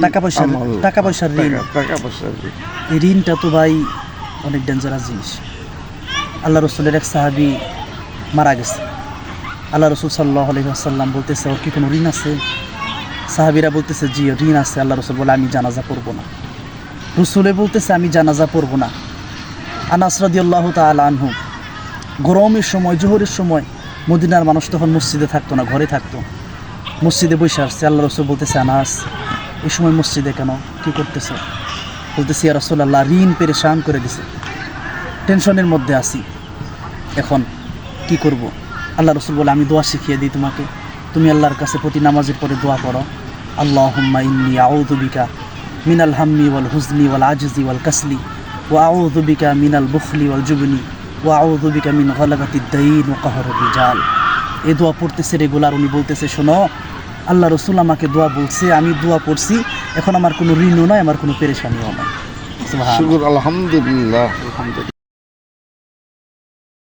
টাকা পয়সা টাকা পয়সার ঋণ। টাকা- পয়সার ঋণটা তো ভাই অনেক ডেঞ্জারাস জিনিস। আল্লাহ রসুলের এক সাহাবি মারা গেছে। আল্লাহ রসুল সাল্লাহ আলহিহাসাল্লাম বলতেছে ওর কি কোনো ঋণ আছে? সাহাবিরা বলতেছে জি ঋণ আছে। আল্লাহ রসুল বলে আমি জানাজা পড়ব না। রসুলে বলতেছে আমি জানাজা পড়ব না। আনাস রাদিয়াল্লাহু তাআলা আনহু গরমের সময় জোহরের সময় মদিনার মানুষ তখন মসজিদে থাকতো না ঘরে থাকতো। মসজিদে বসে আসছে আল্লাহ রসুল বলতেছে আনাস এই সময় মসজিদে কেন? কি করতেছে? বলতেছি, ইয়া রাসূলুল্লাহ, ঋণ পেরেশান করে দিছে। টেনশনের মধ্যে আছি। এখন কি করব? আল্লাহ রসুল বলে, আমি দোয়া শিখিয়ে দিই তোমাকে। তুমি আল্লাহর কাছে প্রতি নামাজের পরে দোয়া করো। আল্লাহ হুম্মা ইন্নি আউযু বিকা মিনাল হাম্মি ওয়াল হুজনি ওয়াল আজজি ওয়াল কাসলি ও আউদুবিকা মিনাল বুখলি ওয়াল জুবনি ও আউদুবিকা মিন গলাবাতিদ দাইন ওয়া কাহরির রিজাল। এই দোয়া পড়তেছে রেগুলার। উনি বলতেছে, শোনো আল্লাহ রসুল আমাকে দোয়া বলছে, আমি দোয়া পড়ছি এখন আমার কোনো ঋণও নয় আমার কোনো পেরেশানিও নয় আলহামদুলিল্লাহ।